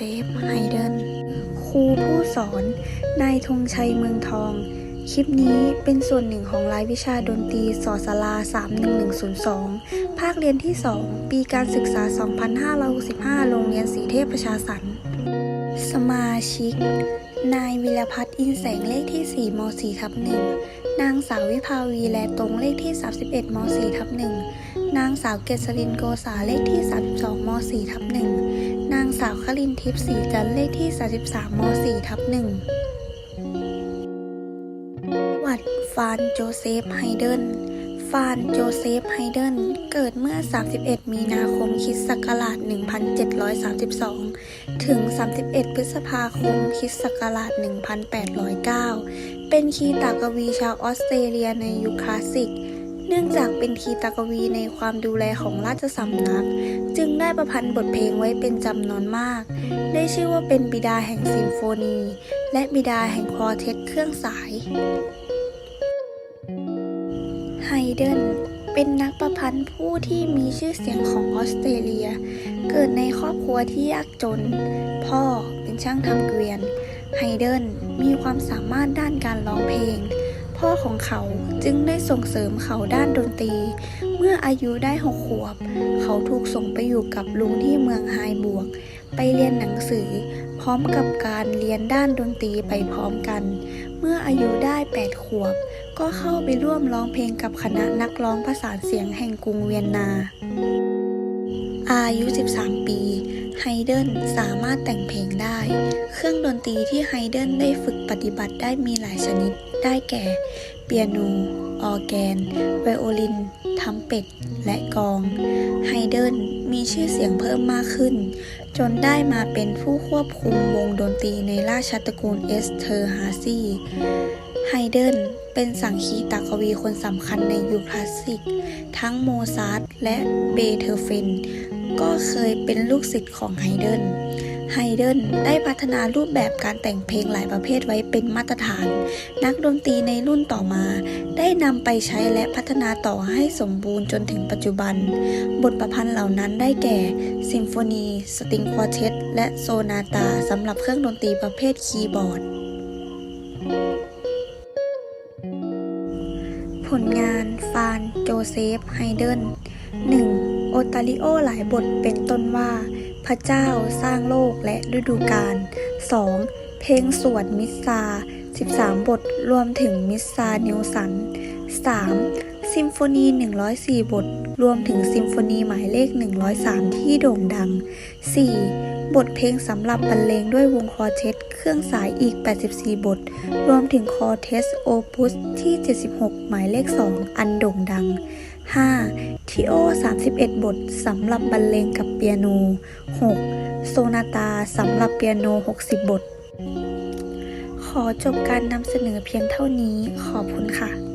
เซฟไฮเดนครูผู้สอน นายธงชัยเมืองทอง คลิปนี้เป็นส่วนหนึ่งของรายวิชาดนตรีสอสลา 31102 ภาคเรียนที่ 2 ปีการศึกษา 2565 โรงเรียนสีเทพประชาสรรค์สมาชิก นายวิรพัฒน์อินแสงเลขที่ 4ม4ทับ1นางสาววิภาวีแลตรงเลขที่ 31ม4ทับ1นางสาวเกษรินโกษาเลขที่ 32ม4ทับ1นาวคลินทิพย์ศรีจันทร์เลขที่ 33ม4ทับ1วัดฟานโจเซฟไฮเดนฟานโจเซฟไฮเดนเกิดเมื่อ 31 มีนาคมคิศักราช 1732 ถึง 31 พฤษภาคมคิศักราช 1809 เป็นคีตากวีชาวออสเตรเลียในยุคคลาสสิก เนื่องจากเป็นคีตากวีในความดูแลของราชสำนัก จึงได้ประพันธ์บทเพลงไว้เป็นจำนวนมาก ได้ชื่อว่าเป็นบิดาแห่งซิมโฟนี และบิดาแห่งคอเทตเครื่องสายไฮเดนเป็นนักประพันธ์ผู้ที่มีชื่อเสียงของออสเตรเลีย เกิดในครอบครัวที่ยากจน พ่อเป็นช่างทำเกวียน ไฮเดนมีความสามารถด้านการร้องเพลง พ่อของเขาจึงได้ส่งเสริมเขาด้านดนตรี เมื่ออายุได้หกขวบ เขาถูกส่งไปอยู่กับลุงที่เมืองไฮบวก ไปเรียนหนังสือ พร้อมกับการเรียนด้านดนตรีไปพร้อมกัน เมื่ออายุได้ 8 ขวบ ก็เข้าไปร่วมร้องเพลงกับคณะนักร้องประสานเสียงแห่งกรุงเวียนนา อายุ 13 ปี ไฮเดนสามารถแต่งเพลงได้ เครื่องดนตรีที่ไฮเดนได้ฝึกปฏิบัติได้มีหลายชนิด ได้แก่ เปียโน ออร์แกน ไวโอลิน ทัมเป็ดและกอง ไฮเดนมีชื่อเสียงเพิ่มมากขึ้น จนได้มาเป็นผู้ควบคุมวงดนตรีในราชตระกูลเอสเทอร์ฮาซีไฮเดนเป็นสังคีตากวีคนสำคัญในยุคคลาสสิก ทั้งโมซาร์ทและเบเธอเฟนก็เคยเป็นลูกศิษย์ของไฮเดน ไฮเดนได้พัฒนารูปแบบการแต่งเพลงหลายประเภทไว้เป็นมาตรฐาน นักดนตรีในรุ่นต่อมา ได้นำไปใช้และพัฒนาต่อให้สมบูรณ์จนถึงปัจจุบัน บทประพันธ์เหล่านั้นได้แก่ ซิมโฟนี สตริงควอเทตและโซนาตาสำหรับเครื่องดนตรีประเภทคีย์บอร์ด ผลงานฟาน โจเซฟ ไฮเดน 1. โอตาริโอหลายบทเป็นต้นว่า พระเจ้าสร้างโลกและฤดูกาล 2. เพลงสวดมิสซา 13 บทรวมถึงมิสซานิวสัน 3. ซิมโฟนี 104 บท รวมถึงซิมโฟนีหมายเลข 103 ที่โด่งดัง 4. บทเพลงสำหรับบรรเลงด้วยวงคอเทสเครื่องสายอีก 84 บท รวมถึงคอเทสโอปุสที่ 76 หมายเลข 2 อันโด่งดัง 5. ทิโอ 31 บทสำหรับบรรเลงกับเปียโน 6. โซนาตาสำหรับเปียโน 60 บท ขอจบการนำเสนอเพียงเท่านี้ ขอบคุณค่ะ